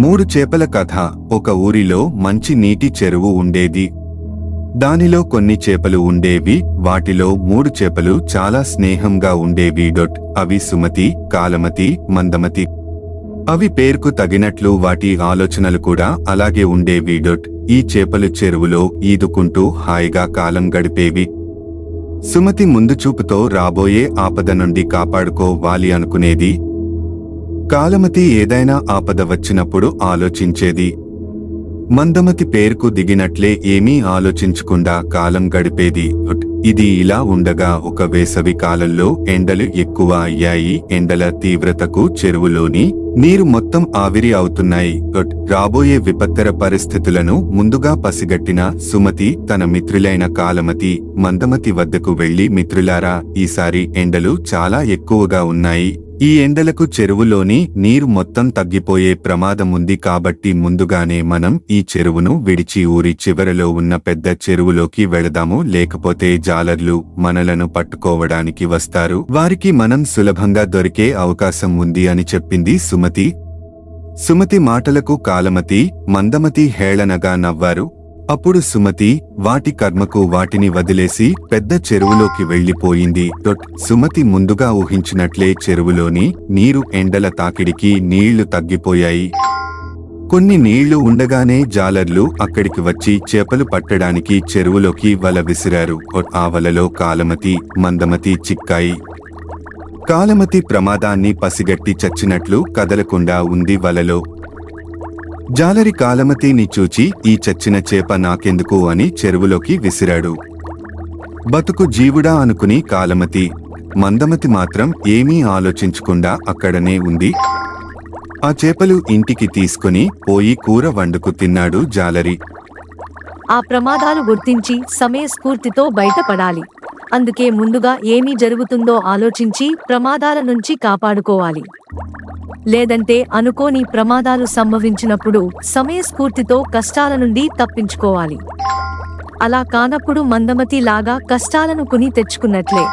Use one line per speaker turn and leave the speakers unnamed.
మూడు చేపల కథ. ఒక ఊరిలో మంచి నీటి చెరువు ఉండేది. దానిలో కొన్ని చేపలు ఉండేవి. వాటిలో మూడు చేపలు చాలా స్నేహంగా ఉండేవి. డొట్ అవి సుమతి కాలమతి మందమతి. అవి పేరుకు తగినట్లు వాటి ఆలోచనలు కూడా అలాగే ఉండేవి. డొట్ ఈ చేపలు చెరువులో ఈదుకుంటూ హాయిగా కాలం గడిపేవి. సుమతి ముందు చూపుతో రాబోయే ఆపద నుండి కాపాడుకోవాలి అనుకునేది. కాలమతి ఏదైనా ఆపద వచ్చినప్పుడు ఆలోచించేది. మందమతి పేరుకు దిగినట్లే ఏమీ ఆలోచించకుండా కాలం గడిపేది. ఇది ఇలా ఉండగా ఒక వేసవి కాలంలో ఎండలు ఎక్కువ అయ్యాయి. ఎండల తీవ్రతకు చెరువులోని నీరు మొత్తం ఆవిరి అవుతున్నాయి. రాబోయే విపత్తర పరిస్థితులను ముందుగా పసిగట్టిన సుమతి తన మిత్రులైన కాలమతి మందమతి వద్దకు వెళ్ళి మిత్రులారా ఈసారి ఎండలు చాలా ఎక్కువగా ఉన్నాయి. ఈ ఎండలకు చెరువులోని నీరు మొత్తం తగ్గిపోయే ప్రమాదం ఉంది కాబట్టి ముందుగానే మనం ఈ చెరువును విడిచి ఊరి చివరలో ఉన్న పెద్ద చెరువులోకి వెళదాము. లేకపోతే జాలర్లు మనలను పట్టుకోవడానికి వస్తారు. వారికి మనం సులభంగా దొరికే అవకాశం ఉంది అని చెప్పింది సుమతి. సుమతి మాటలకు కాలమతి మందమతి హేళనగా నవ్వారు. అప్పుడు సుమతి వాటి కర్మకు వాటిని వదిలేసి పెద్ద చెరువులోకి వెళ్ళిపోయింది సుమతి ముందుగా ఊహించినట్లే చెరువులోని నీరు ఎండల తాకిడికి నీళ్ళు తగ్గిపోయాయి. కొన్ని నీళ్ళు ఉండగానే జాలర్లు అక్కడికి వచ్చి చేపలు పట్టడానికి చెరువులోకి వల విసిరారు. ఆ వలలో కాలమతి మందమతి చిక్కాయి. కాలమతి ప్రమాదాన్ని పసిగట్టి చచ్చినట్లు కదలకుండా ఉంది వలలో. జాలరి కాలమతిని చూచి ఈ చచ్చిన చేప నాకెందుకు అని చెరువులోకి విసిరాడు. బతుకు జీవుడా అనుకుని కాలమతి మందమతి మాత్రం ఏమీ ఆలోచించకుండా అక్కడనే ఉంది. ఆ చేపలు ఇంటికి తీసుకుని పోయి కూర వండుకు తిన్నాడు జాలరి.
ఆ ప్రమాదాలు గుర్తించి సమయస్ఫూర్తితో బయటపడాలి. అందుకే ముందుగా ఏమి జరుగుతుందో ఆలోచించి ప్రమాదాల నుంచి కాపాడుకోవాలి. లేదంటే అనుకోని ప్రమాదాలు సంభవించినప్పుడు సమయస్ఫూర్తితో కష్టాల నుండి తప్పించుకోవాలి. అలా కానప్పుడు మందమతి లాగా కష్టాలను కొని తెచ్చుకున్నట్లే.